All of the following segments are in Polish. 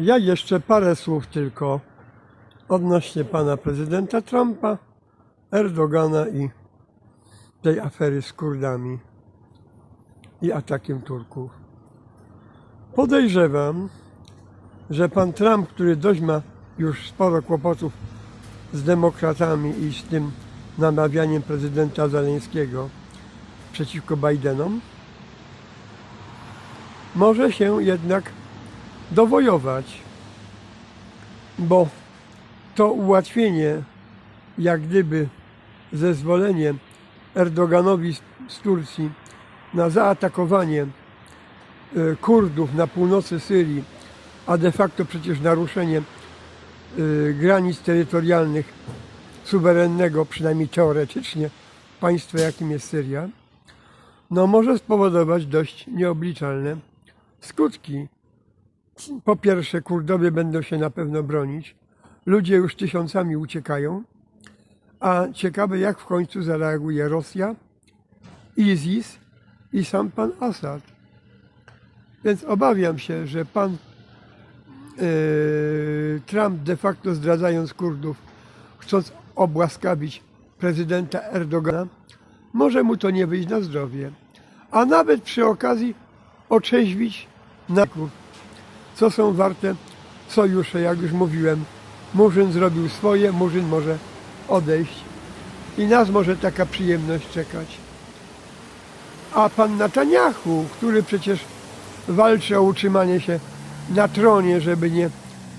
Ja jeszcze parę słów tylko odnośnie pana prezydenta Trumpa, Erdogana i tej afery z Kurdami i atakiem Turków. Podejrzewam, że pan Trump, który dość ma już sporo kłopotów z demokratami i z tym namawianiem prezydenta Zaleńskiego przeciwko Bidenom, może się jednak dowojować, bo to ułatwienie, jak gdyby zezwolenie Erdoganowi z- Turcji na zaatakowanie e, Kurdów na północy Syrii, a de facto przecież naruszenie e, granic terytorialnych suwerennego, przynajmniej teoretycznie, państwa, jakim jest Syria, no może spowodować dość nieobliczalne skutki. Po pierwsze, Kurdowie będą się na pewno bronić. Ludzie już tysiącami uciekają. A ciekawe, jak w końcu zareaguje Rosja, ISIS i sam pan Assad. Więc obawiam się, że pan e, Trump de facto zdradzając Kurdów, chcąc obłaskawić prezydenta Erdogana, może mu to nie wyjść na zdrowie. A nawet przy okazji otrzeźwić naków, co są warte sojusze, jak już mówiłem. Murzyn zrobił swoje, Murzyn może odejść i nas może taka przyjemność czekać. A pan Netanyahu, który przecież walczy o utrzymanie się na tronie, żeby nie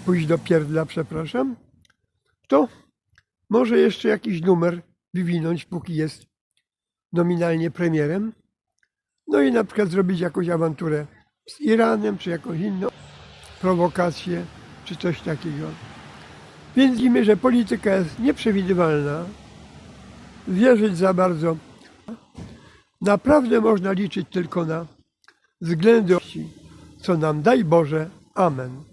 pójść do pierdla, przepraszam, to może jeszcze jakiś numer wywinąć, póki jest nominalnie premierem. No i na przykład zrobić jakąś awanturę z Iranem, czy jakąś inną prowokację, czy coś takiego. Więc widzimy, że polityka jest nieprzewidywalna. Wierzyć za bardzo. Naprawdę można liczyć tylko na względy, co nam daj Boże. Amen.